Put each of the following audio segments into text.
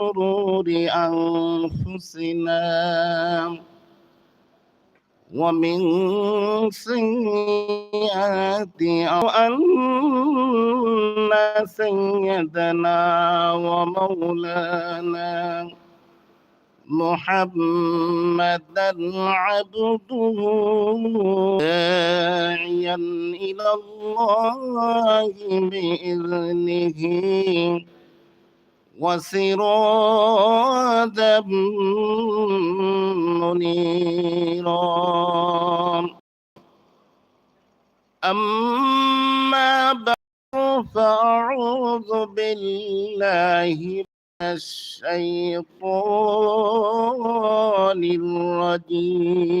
شرور أنفسنا ومن سيئات أن سيدنا ومولانا محمدا عبده داعيا إلى الله بإذنه. وسراجا منيرا. أما بعد فأعوذ بالله الشيطان الرجيم.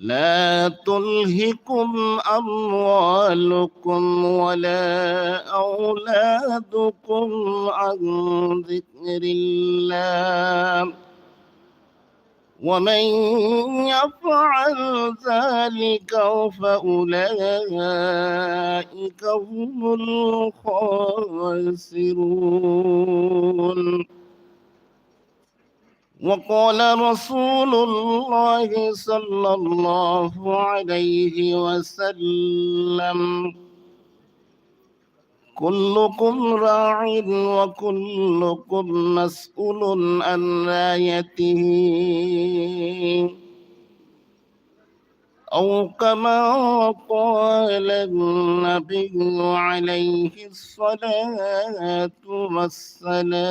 لا تلهكم أموالكم ولا أولادكم عن ذكر الله. ومن يفعل ذلك فأولئك هم الخاسرون. وقال رسول الله صلى الله عليه وسلم كلكم راع وكلكم مسؤول عن رايته أو كما قال النبي عليه الصلاة والسلام.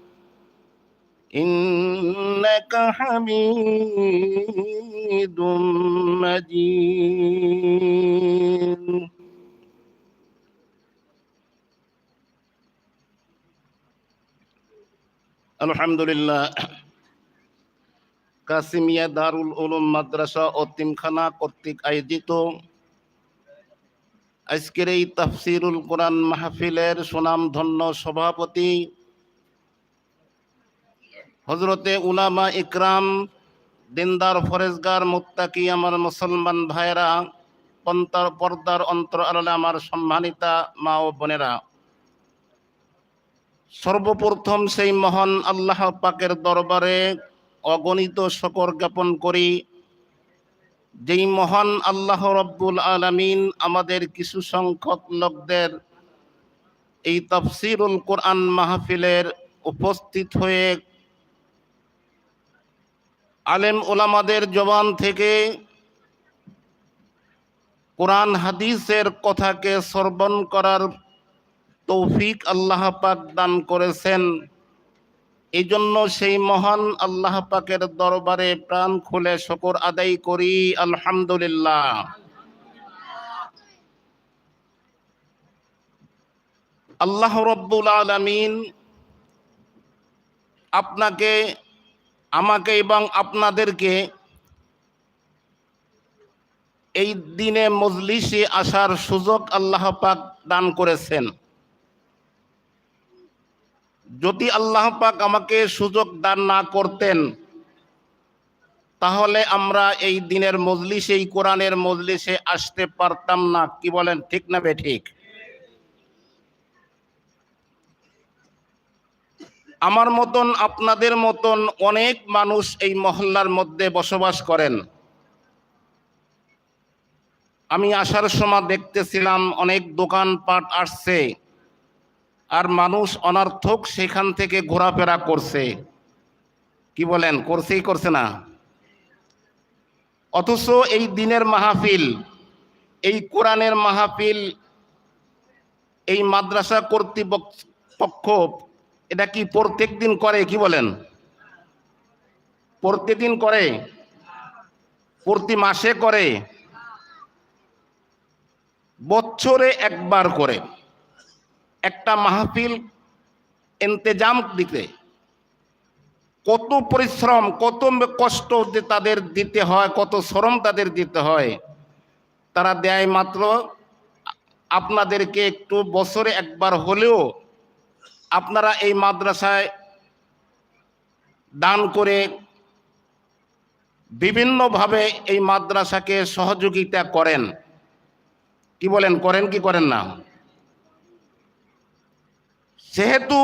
إنك حميد مجيد আলহামদুলিল্লাহ কাসিমিয়া দারুল উলুম মাদ্রাসা ও তিমখানা কর্তৃক আয়োজিত আজকের এই তাফসিরুল কোরআন মাহফিলের সুনামধন্য সভাপতি হজরতে উলামা ইকরাম, দিনদার ফরেজগার, মুত্তাকি আমার মুসলমান ভাইরা পন্তার পর্দার অন্তর আড়ালে আমার সম্মানিতা মা ও বোনেরা। সর্বপ্রথম সেই মহান আল্লাহ পাকের দরবারে অগণিত শকর জ্ঞাপন করি। যেই মহান আল্লাহ রব্বুল আলমিন আমাদের কিছু সংখ্যক লোকদের এই তফসিরুল কোরআন মাহফিলের উপস্থিত হয়ে আলেম ওলামাদের জবান থেকে কোরআন হাদিসের কথাকে শ্রবণ করার তৌফিক আল্লাহ পাক দান করেছেন। এই জন্য সেই মহান আল্লাহ পাকের দরবারে প্রাণ খুলে শকর আদায় করি, আলহামদুলিল্লাহ। আল্লাহ রব্বুল আলমিন আপনাকে আমাকে এবং আপনাদেরকে এই দিনে মজলিসে আসার সুযোগ আল্লাহ পাক দান করেছেন। যদি আল্লাহ পাক আমাকে সুযোগ দান না করতেন, তাহলে আমরা এই দিনের মজলিসে, এই কোরআনের মজলিসে আসতে পারতাম না। কি বলেন, ঠিক না বে ঠিক? আমার মতন, আপনাদের মতন অনেক মানুষ এই মহল্লার মধ্যে বসবাস করেন। আমি আসার সময় দেখতেছিলাম অনেক দোকানপাট আসছে আর মানুষ অনার্থক সেখান থেকে ঘোরাফেরা করছে। কি বলেন? করছেই করছে না। অথচ এই দিনের মাহফিল, এই কোরআনের মাহফিল, এই মাদ্রাসা কর্তৃপক্ষ এটা কি প্রত্যেক দিন করে, কি বলেন? প্রত্যেকদিন করে? প্রতি মাসে করে? বছরে একবার করে। একটা মাহফিল ইন্তেজাম দিতে। কত পরিশ্রম, কত কষ্ট তাদের দিতে হয়, কত শ্রম তাদের দিতে হয়, তারা দেয় মাত্র আপনাদেরকে একটু বছরে একবার হলেও আপনারা এই মাদ্রাসায় দান করে বিভিন্নভাবে এই মাদ্রাসাকে সহযোগিতা করেন। কি বলেন, করেন কি করেন না? সেহেতু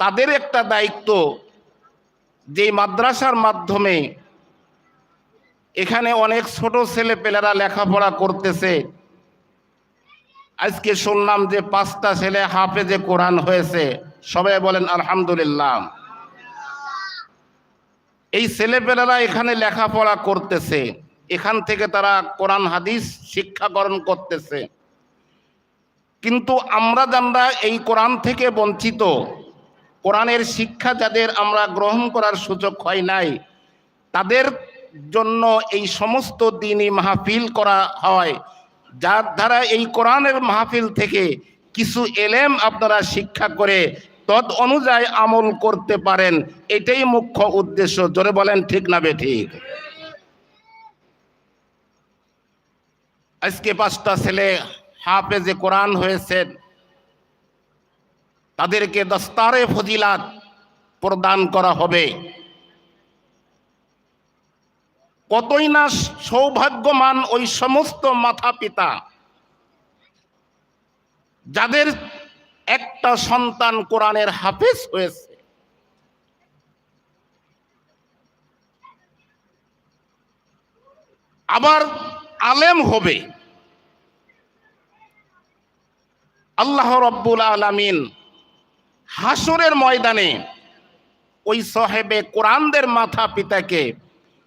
তাদের একটা দায়িত্ব যে মাদ্রাসার মাধ্যমে এখানে অনেক ছোট ছেলে পেলেরা লেখাপড়া করতেছে। আজকে শুনলাম যে পাঁচটা ছেলে হাফেজে কোরআন হয়েছে। সবাই বলেন, আলহামদুলিল্লাহ। এই ছেলেপেলেরা এখানে লেখাপড়া করতেছে। এখান থেকে তারা কোরআন, হাদিস শিক্ষাকরণ করতেছে। কিন্তু আমরা যারা এই কোরআন থেকে বঞ্চিত, কোরআনের শিক্ষা যাদের আমরা গ্রহণ করার সুযোগ হয় নাই, তাদের জন্য এই সমস্ত দিনই মাহফিল করা হয়। যার দ্বারা এই কোরআনের মাহফিল থেকে কিছু এলেম আপনারা শিক্ষা করে তদ অনুযায়ী আমল করতে পারেন, এটাই মুখ্য উদ্দেশ্য। জোরে বলেন, ঠিক না বে ঠিক? আজকে পাঁচটা ছেলে হাফেজে কোরআন হয়েছেন তাদেরকে দস্তারে ফজিলাত প্রদান করা হবে। কতই না সৌভাগ্যমান ওই সমস্ত মাথা পিতা যাদের একটা সন্তান কোরআনের হাফেজ হয়েছে। আবার আলেম হবে। আল্লাহ রব্বুল আলামিন হাসরের ময়দানে ওই সাহেবে কোরআনদের মাথা পিতাকে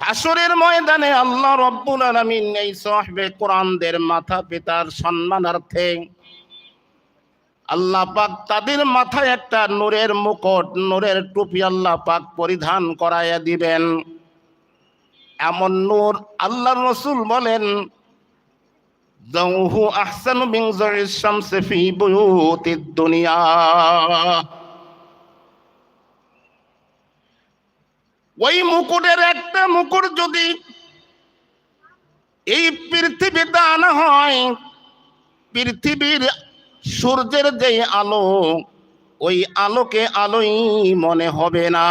হাসরের ময়দানে আল্লাহ রব্বুল আলামিন এই সাহবে কোরআনদের মাথা পিতার সম্মানার্থে আল্লাহ পাক তাদের মাথায় একটা নূরের মুকুট, নূরের টুপি আল্লাহ পাক পরিধান করাইয়া দিবেন। এমন নূর আল্লাহ রসুল বলেন জৌহু আহসানু জুইস শামসি ফি বুয়ুতিদ দুনিয়া। ওই মুকুটের একটা মুকুট যদি এই পৃথিবীতে আনা হয়, পৃথিবীর সূর্যের যে আলো, ওই আলোকে আলোই মনে হবে না।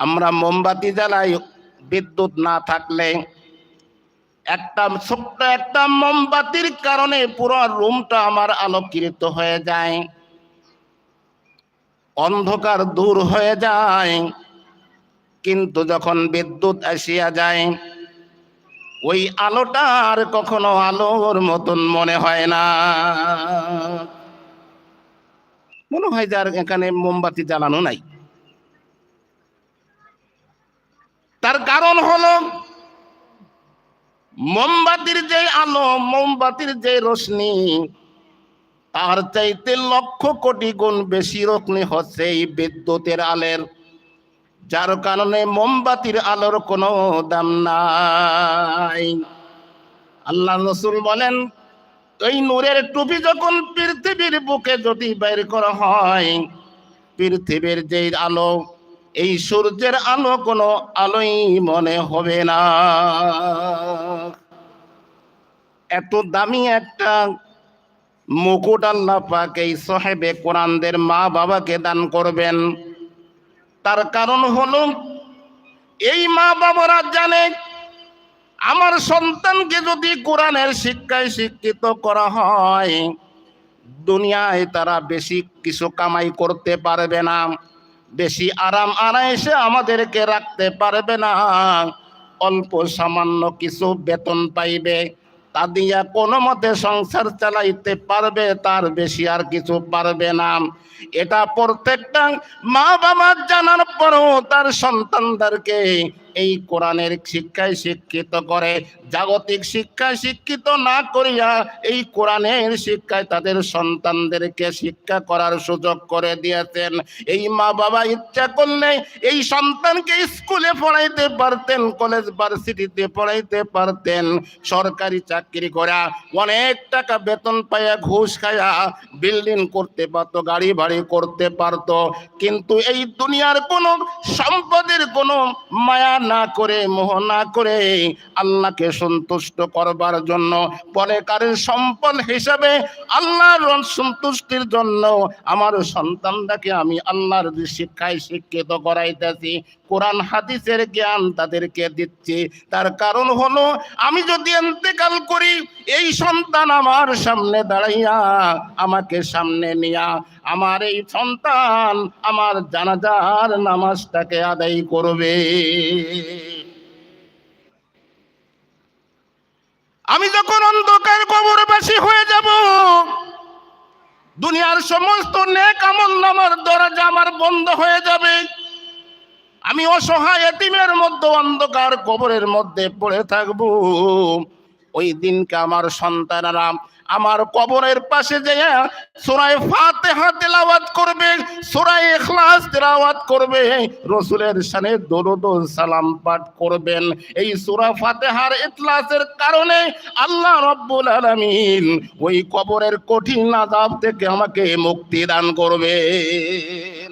আমরা মোমবাতি জ্বালাই বিদ্যুৎ না থাকলে একটা ছোট্ট একটা মোমবাতির কারণে পুরো রুমটা আমার আলোকৃত হয়ে যায়। অন্ধকার দূর হয়ে যায়। কিন্তু যখন বিদ্যুৎ আসিয়া যায়, ওই আলোটার কখনো আলোর মতন মনে হয় না। মনে হয় যার এখানে মোমবাতি জ্বালানো নাই। তার কারণ হলো, মোমবাতির যে আলো, মোমবাতির যে রশ্মি তার চাইতে লক্ষ কোটি গুণ বেশি রশ্মি হচ্ছে এই বিদ্যুতের আলের। যার কারণে মোমবাতির আলোর কোনো দাম নাই। আল্লাহ রসুল বলেন, এই নূরের টুপি যখন পৃথিবীর বুকে যদি বের করা হয়, পৃথিবীর যে আলো, এই সূর্যের আলো কোনো আলোই মনে হবে না। এত দামি একটা মুকুট আল্লাহ পাক এই সাহেবে কোরআনদের মা বাবাকে দান করবেন। তার কারণ হলো, এই মা বাবারা জানে, আমার সন্তানকে যদি কোরআনের শিক্ষায় শিক্ষিত করা হয়, দুনিয়ায় তারা বেশি কিছু কামাই করতে পারবে না, বেশি আরাম আরাইসে আমাদেরকে রাখতে পারবে না, অল্প সামান্য কিছু বেতন পাইবে। তা দিয়া কোনো মতে সংসার চালাইতে পারবে, তার বেশি আর কিছু পারবে না। এটা প্রত্যেকটা মা বাবা জানার পরও তার সন্তানদেরকে এই কোরআনের শিক্ষায় শিক্ষিত করে, জাগতিক শিক্ষায় শিক্ষিত না করিয়া এই কোরআনের শিক্ষায় তাদের সন্তানদেরকে শিক্ষা করার সুযোগ করে দিয়েছেন। এই মা বাবা ইচ্ছা করলে এই সন্তানকে স্কুলে পড়াইতে পারতেন, কলেজ, ভার্সিটিতে পড়াইতে পারতেন। সরকারি চাকরি করা অনেক টাকা বেতন পাইয়া ঘুষ খায়া বিল্ডিং করতে পারতো গাড়ি ভাড়ি করতে পারতো। কিন্তু এই দুনিয়ার কোনো সম্পদের কোনো মায়া না করে, মোহ না করে আল্লাহকে সন্তুষ্ট করবার জন্য পরে পরেকারের সম্পদ হিসাবে আল্লাহর সন্তুষ্টির জন্য আমার সন্তানটাকে আমি আল্লাহর শিক্ষায় শিক্ষিত করাইতেছি। কোরআন হাদিসের জ্ঞান তাদেরকে দিচ্ছি। তার কারণ হলো, আমি যদি এন্তেকাল করি, এই সন্তান আমার সামনে দাঁড়াইয়া আমাকে সামনে নিয়া, আমার এই সন্তান আমার জানাজার নামাজটাকে আদায় করবে। আমি যখন অন্ধকার কবরবাসী হয়ে যাব, দুনিয়ার সমস্ত নেক আমল নামার দরজা আমার বন্ধ হয়ে যাবে। আমি অসহায় এতিমের মধ্যে, অন্ধকার কবরের মধ্যে পড়ে থাকব। ওই দিনকে আমার সন্তানেরা আমার কবরের পাশে যে সুরায় ফাতেহা তেলাওয়াত করবে, সুরায় ইখলাস তেলাওয়াত করবে, রসুলের শানে দরুদ সালাম পাঠ করবেন। এই সূরা ফাতেহার ইখলাসের কারণে আল্লাহ রব্বুল আলামিন ওই কবরের কঠিন আযাব থেকে আমাকে মুক্তি দান করবেন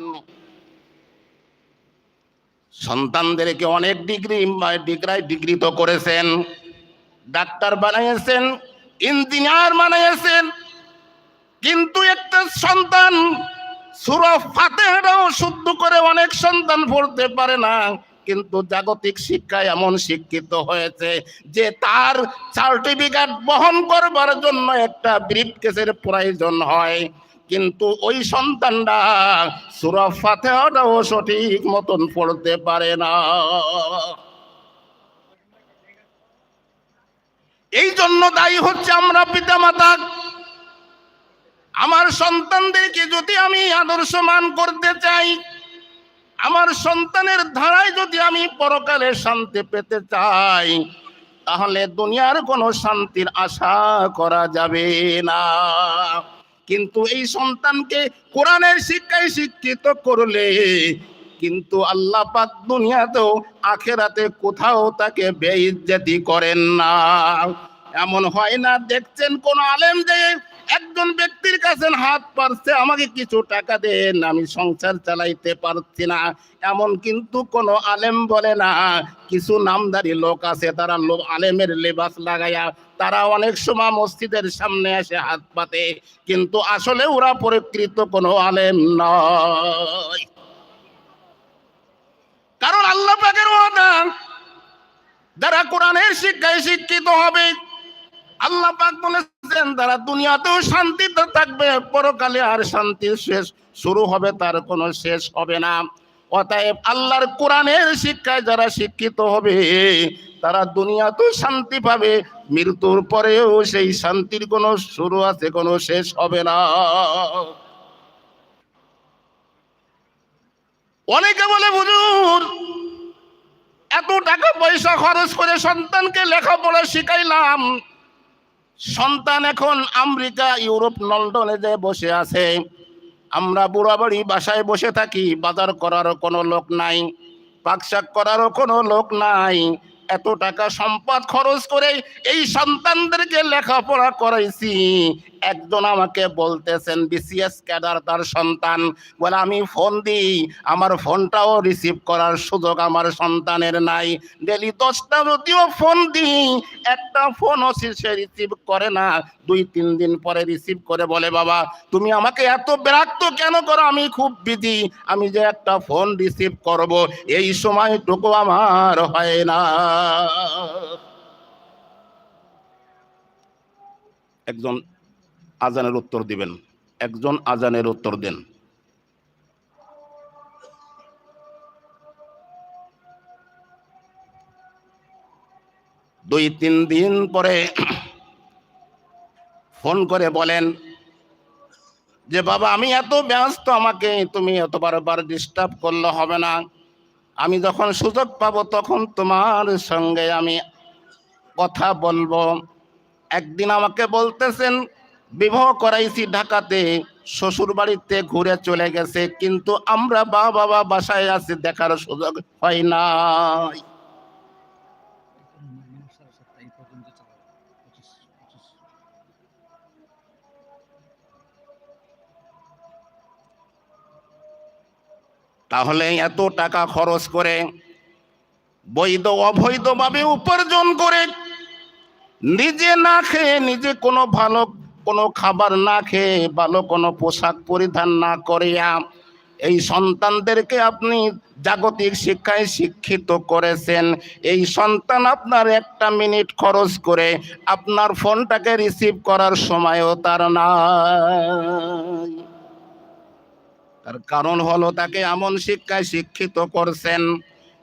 সন্তানদেরকে অনেক ডিগ্রি ডিগ্রায় ডিগ্রি তো করেছেন, ডাক্তার বানাইয়েছেন ইঞ্জিনিয়ার বানাইয়েছেন কিন্তু একটা সন্তান সুরা ফাতেহাটাও শুদ্ধ করে অনেক সন্তান পড়তে পারে না, কিন্তু জাগতিক শিক্ষায় এমন শিক্ষিত হয়েছে যে তার সার্টিফিকেট বহন করবার জন্য একটা ব্রিফ কেসের প্রয়োজন হয়। কিন্তু ওই সন্তানটা সুরা ফাতেহাটাও সঠিক মতন পড়তে পারে না। এই জন্য দায়ী হচ্ছে আমরা পিতামাতা। আমার সন্তানদেরকে যদি আমি আদর্শমান করতে চাই, আমার সন্তানের ধারায় যদি আমি পরকালে শান্তি পেতে চাই, তাহলে দুনিয়ার কোনো শান্তির আশা করা যাবে না। কিন্তু এই সন্তানকে কোরআনের শিক্ষায় শিক্ষিত করলে কিন্তু আল্লাহ পাক দুনিয়াতেও আখেরাতে কোথাও তাকে বেইজ্জতি করেন না। এমন হয় না, দেখছেন কোন আলেম যে একজন ব্যক্তির কাছে হাত পারছে, আমাকে কিছু টাকা দেন, আমি সংসার চালাইতে পারছি না। এমন কিন্তু কোন আলেম বলে না। কিছু নামদারি লোক আছে, তারা লোক আলেমের লেবাস লাগাইয়া তারা অনেক সময় মসজিদের সামনে এসে হাত পাতে কিন্তু আসলে ওরা পরিকৃত কোনো আলেম নয়। কারণ আল্লাহ পাকের যারা কোরআনের শিক্ষায় শিক্ষিত হবে আল্লাহ পাক বলেছেন তারা দুনিয়াতেও শান্তিতে থাকবে, পরকালে আর শান্তির শেষ, শুরু হবে তার কোনো শেষ হবে না। অতএব আল্লাহর কোরআনের শিক্ষায় যারা শিক্ষিত হবে, তারা দুনিয়াতেও শান্তি পাবে, মৃত্যুর পরেও সেই শান্তির কোনো শুরু আছে কোনো শেষ হবে না। অনেকে বলে বুঝুন এত টাকা পয়সা খরচ করে সন্তানকে লেখাপড়া শিখাইলাম সন্তান এখন আমেরিকা, ইউরোপ, লন্ডনে যে বসে আছে, আমরা বুড়াবাড়ি বাসায় বসে থাকি, বাজার করারও কোনো লোক নাই পাকশাক করারও কোনো লোক নাই, এত টাকা সম্পদ খরচ করে এই সন্তানদেরকে লেখাপড়া করাইছি একজন আমাকে বলতেছেন, বিসিএস ক্যাডার তার সন্তান। বলে, আমি ফোন দিই। আমার ফোনটাও রিসিভ করার সুযোগ আমার সন্তানের নাই। ডেলি দশটা যদিও ফোন দিই। একটা ফোনও সে রিসিভ করে না। দুই, তিন দিন পরে রিসিভ করে বলে, বাবা, তুমি আমাকে এত বিরক্ত কেন করো? আমি খুব বিধি আমি যে একটা ফোন রিসিভ করব, এই সময়টুকু আমার হয় না। একজন আজানের উত্তর দিবেন। একজন আজানের উত্তর দেন। দুই, তিন দিন পরে ফোন করে বলেন যে, বাবা, আমি এত ব্যস্ত, আমাকে তুমি এত বারবার ডিস্টার্ব করলে হবে না। আমি যখন সুযোগ পাবো, তখন তোমার সঙ্গে আমি কথা বলব। একদিন আমাকে বলতেছেন বিবাহ করাইছি ঢাকাতে শ্বশুর বাড়িতে ঘুরে চলে গেছে, কিন্তু আমরা বা বাবা বাসায় আছি, দেখার সুযোগ হয় না এই পর্যন্ত চালাও পঁচিশ পঁচিশ তাহলে এত টাকা খরচ করে বৈধ, অবৈধভাবে উপার্জন করে নিজে না খেয়ে নিজে কোনো ভালো কোনো খাবার না খেয়ে ভালো কোনো পোশাক পরিধান না করিয়া এই সন্তানদেরকে আপনি জাগতিক শিক্ষায় শিক্ষিত করেছেন। এই সন্তান আপনার একটা মিনিট খরচ করে আপনার ফোনটাকে রিসিভ করার সময়ও তার নাই। তার কারণ হলো তাকে এমন শিক্ষায় শিক্ষিত করছেন।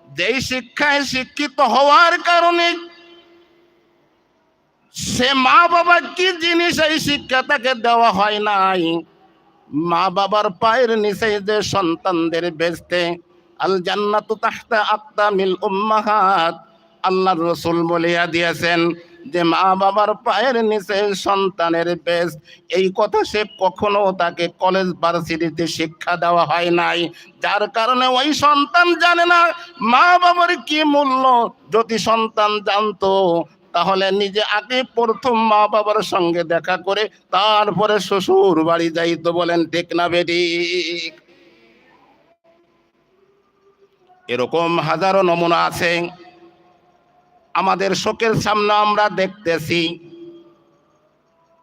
যেই শিক্ষায় শিক্ষিত হওয়ার কারণে সে মা বাবা কি জিনিস এই শিক্ষা তাকে দেওয়া হয় নাই? মা বাবার পায়ের নিচে যে সন্তানদের বেচতে, আল জান্নাতু তাহতা আকদামিল উম্মাহাত, আল্লাহর রসুল বলিয়া দিয়েছেন যে মা বাবার পায়ের নিচে সন্তানের বেশ। এই কথা সে কখনো তাকে কলেজ ভার্সিটিতে শিক্ষা দেওয়া হয় নাই। যার কারণে ওই সন্তান জানে না মা বাবার কি মূল্য। যদি সন্তান জানতো তাহলে নিজে আগে প্রথম মা বাবার সঙ্গে দেখা করে তারপরে শ্বশুর বাড়ি যাইতো বলেন, ঠিক না বেটি? এরকম হাজারো নমুনা আছে। আমাদের শোকের সামনে আমরা দেখতেছি।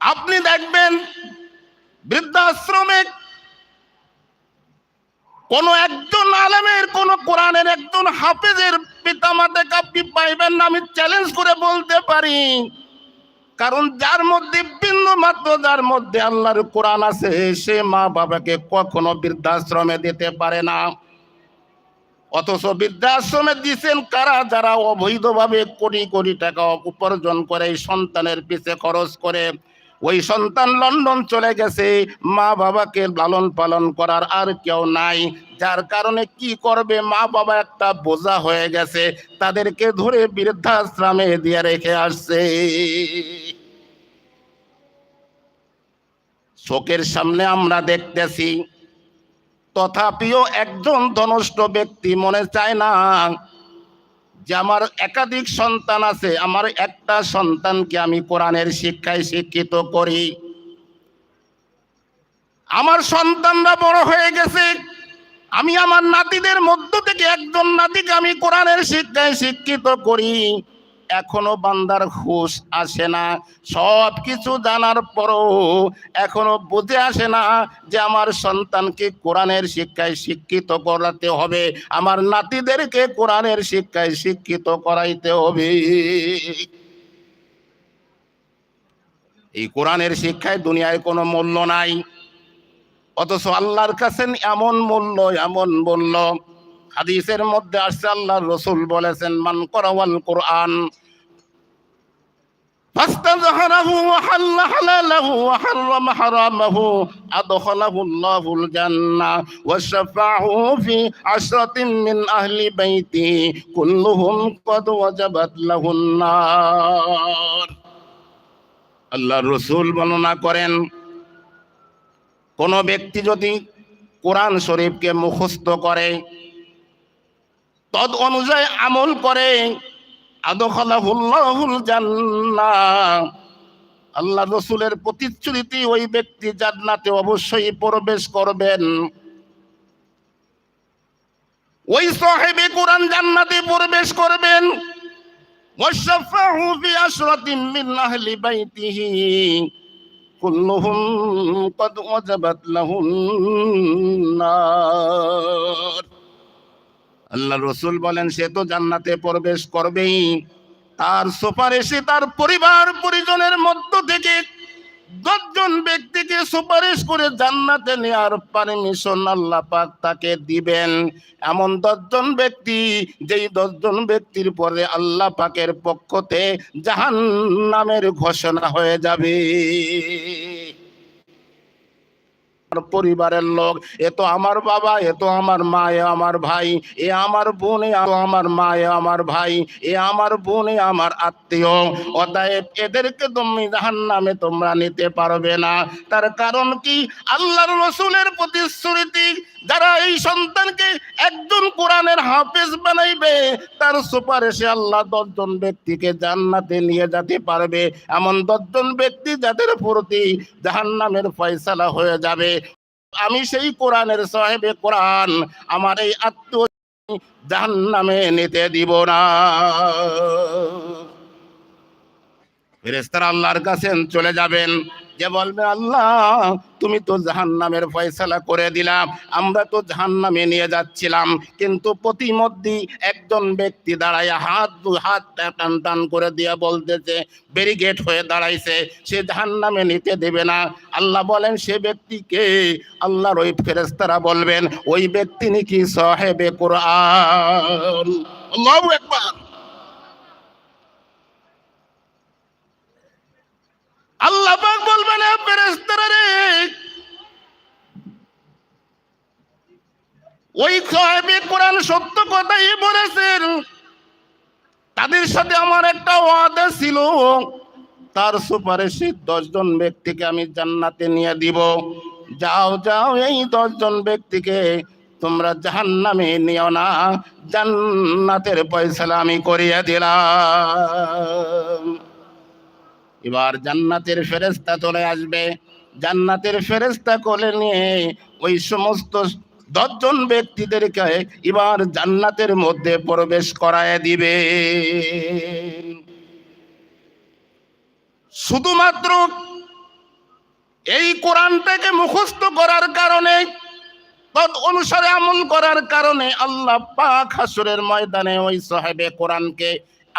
আপনি দেখবেন বৃদ্ধাশ্রমে কোন একজন আলেমের, কোন কোরআনের একজন হাফেজের পিতা পিতামাতাকে পাইবেন না, আমি চ্যালেঞ্জ করে বলতে পারি। কারণ যার মধ্যে বিন্দু মাত্র যার মধ্যে আল্লাহর কোরআন আছে, সে মা বাবাকে কখনো বৃদ্ধাশ্রমে দিতে পারে না। অথচ বৃদ্ধাশ্রমে দিচ্ছেন কারা? যারা অবৈধভাবে কোটি কোটি টাকা উপার্জন করে, সন্তানের পিছে খরচ করে। ওই সন্তান লন্ডন চলে গেছে, মা বাবাকে লালন পালন করার আর কেউ নাই। যার কারণে কি করবে? মা বাবা একটা বোঝা হয়ে গেছে, তাদেরকে ধরে বৃদ্ধাশ্রমে দিয়ে রেখে আসছে। চোখের সামনে আমরা দেখতেছি, তথাপিও একজন ধনষ্ট ব্যক্তি মনে চায় না যে আমার একাধিক সন্তান আছে, আমার একটা সন্তানকে আমি কোরআনের শিক্ষায় শিক্ষিত করি। আমার সন্তানরা বড় হয়ে গেছে। আমি আমার নাতিদের মধ্য থেকে একজন নাতিকে আমি কোরআনের শিক্ষায় শিক্ষিত করি। এখনও বান্দার হুশ আসে না। সব কিছু জানার পরও এখনও বুঝে আসে না যে আমার সন্তানকে কোরআনের শিক্ষায় শিক্ষিত করাতে হবে। আমার নাতিদেরকে কোরআনের শিক্ষায় শিক্ষিত করাইতে হবে। এই কোরআনের শিক্ষায় দুনিয়ায় কোনো মূল্য নাই। অথচ আল্লাহর কাছে এমন মূল্য এমন মূল্য হাদিসের মধ্যে আসছে আল্লাহর রসুল বলেছেন মান করাওয়াল কোরআন فاستظهره وحل حلاله وحرم حرامه أدخله الله الجنة وشفعه في عشرة من أهل بيته كلهم قد وجبت له النار আল্লাহ রসুল বর্ণনা করেন কোন ব্যক্তি যদি কোরআন শরীফকে মুখস্থ করে তদ অনুযায়ী আমল করে। আল্লাহ রসুলের প্রতিশ্রুতি ওই ব্যক্তি জান্নাতে অবশ্যই প্রবেশ করবেন। ওই সাহেবে কোরআন জান্নাতে প্রবেশ করবেন। ওয়াশফাহু ফি আশরাতিন আল্লাহ রসুল বলেন, সে তো জান্নাতে প্রবেশ করবেই। তার সুপারিশে তার পরিবার পরিজনের মধ্য থেকে দশজন ব্যক্তিকে সুপারিশ করে জান্নাতে নেওয়ার পারমিশন আল্লাহ পাক তাকে দিবেন। এমন দশজন ব্যক্তি, যেই দশজন ব্যক্তির পরে আল্লাহ পাকের পক্ষতে জাহান নামের ঘোষণা হয়ে যাবে। পরিবারের লোক, এ তো আমার বাবা, এ তো আমার মা, এ আমার ভাই, এ আমার বোন, এ আমার মা, এ আমার ভাই, এ আমার বোন, এ আমার আত্মীয়। অতএব এদেরকে তুমি জাহান নামে তোমরা নিতে পারবে না। তার কারণ কি? আল্লাহর রসুলের প্রতিশ্রুতি যারা এই সন্তানকে একজন কোরআনের হাফেজ বানাইবে, তার সুপারিশে আল্লাহ দশজন ব্যক্তিকে জান্নাতে নিয়ে যেতে পারবে। এমন দশজন ব্যক্তি যাদের প্রতি জাহান্নামের ফয়সালা হয়ে যাবে। আমি সেই কোরআনের সাহেবে কোরআন, আমার এই আত্মীয় জাহান্নামে নিতে দিব না। ফেরেস্তারা আল্লাহর কাছে চলে যাবেন। যে বলবে, আল্লাহ, তুমি তো জাহান্নামের ফয়সালা করে দিলাম, আমরা তো জাহান্নামে নিয়ে যাচ্ছিলাম, কিন্তু প্রতিমধ্যে একজন ব্যক্তি দাঁড়ায় হাত দু- হাত টান টান করে দিয়ে বলতেছে ব্যারিগেট হয়ে দাঁড়াইছে, সে জাহান্নামে নিতে দেবে না। আল্লাহ বলেন, সে ব্যক্তিকে আল্লাহর ওই ফেরেস্তারা বলবেন, ওই ব্যক্তি নাকি সাহেবে কোরআন। আল্লাহু আকবার। আল্লাহ পাক বলবেন, "এ ফেরেশতারা রে, ওই সাহেবে কোরআন সত্য কথাই বলেছেন। তাদের সাথে আমার একটা ওয়াদা ছিল, তার সুপারিশে দশজন ব্যক্তিকে আমি জান্নাতে নিয়ে দিব। যাও যাও, এই দশজন ব্যক্তিকে তোমরা জাহান্নামে নিও না, জান্নাতের পয়সালা আমি করিয়ে দিলাম। এবার জান্নাতের ফেরেস্তা চলে আসবে। জান্নাতের ফেরেস্তা কোলে নিয়ে ওই সমস্ত দশজন ব্যক্তিদেরকে এবার জান্নাতের মধ্যে প্রবেশ করায় দিবে। শুধুমাত্র এই কোরআনটাকে মুখস্থ করার কারণে, তদ অনুসারে আমল করার কারণে আল্লাহ পাক হাসুরের ময়দানে ওই সাহেবে কোরআনকে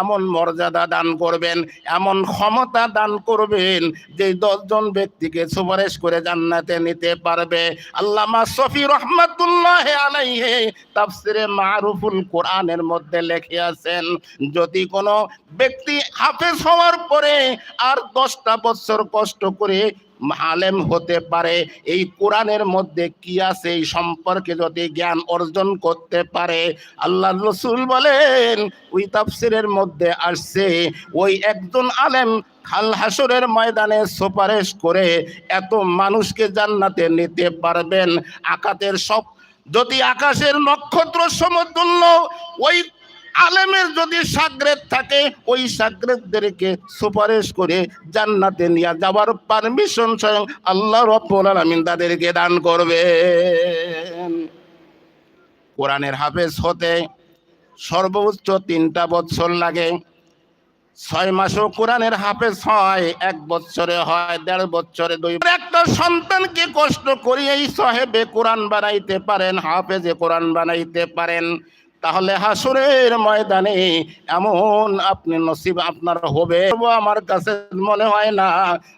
এমন মর্যাদা দান করবেন, এমন ক্ষমতা দান করবেন যে দশজন ব্যক্তিকে সুপারিশ করে জান্নাতে নিতে পারবে। আল্লামা সফি রহমাতুল্লাহ আলাইহে তাফসিরে মারুফুল কোরআনের মধ্যে লেখে আছেন, যদি কোনো ব্যক্তি হাফেজ হওয়ার পরে আর দশটা বছর কষ্ট করে আলেম হতে পারে। এই কোরআনের মধ্যে কি আছে? এই সম্পর্কে যদি জ্ঞান অর্জন করতে পারে আল্লাহ রসুল বলেন, ওই তাফসিরের মধ্যে আসছে, ওই একজন আলেম খাল হাসরের ময়দানে সুপারিশ করে এত মানুষকে জান্নাতে নিতে পারবেন। আকাতের সব, যদি আকাশের নক্ষত্র সমতুল্য, ওই আলেমের যদি সাগরেদ থাকে, ওই সাগরেদদেরকে সুপারিশ করে জান্নাতে নিয়ে যাওয়ার পারমিশন স্বয়ং আল্লাহ রব্বুল আলামিন তাদেরকে দান করবেন। কোরআনের হাফেজ হতে সর্বোচ্চ তিনটা বছর লাগে। ছয় মাসও কোরআনের হাফেজ হয়, এক বছরে হয়, দেড় বছরে দুই একটা সন্তানকে কষ্ট করিয়েই সাহেবে কোরআন বানাইতে পারেন, হাফেজে কোরআন বানাইতে পারেন। তাহলে হাসুরের ময়দানে এমন আপনি নসিব আপনার হবে। আমার কাছে মনে হয় না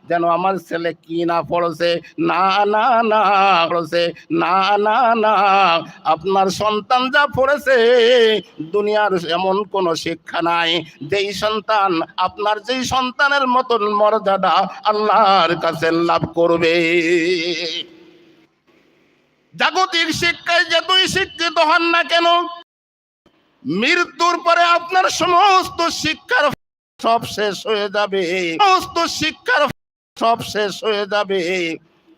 যেন আমার ছেলে কি না পড়ছে। না না না পড়ছে। না না না। আপনার সন্তান যা পড়েছে, দুনিয়ার এমন কোনো শিক্ষা নাই। যেই সন্তান, আপনার যেই সন্তানের মতন মর্যাদা আল্লাহর কাছে লাভ করবে। জাগতিক শিক্ষায় যতই শিক্ষিত হন না কেন মৃত্যুর পরে আপনার সমস্ত শিক্ষার সব শেষ হয়ে যাবে। সমস্ত শিক্ষার সব শেষ হয়ে যাবে।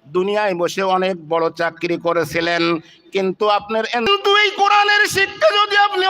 দুনিয়ায় বসে অনেক বড় চাকরি করেছিলেন, কিন্তু আপনার এই কোরআনের শিক্ষা যদি আপনি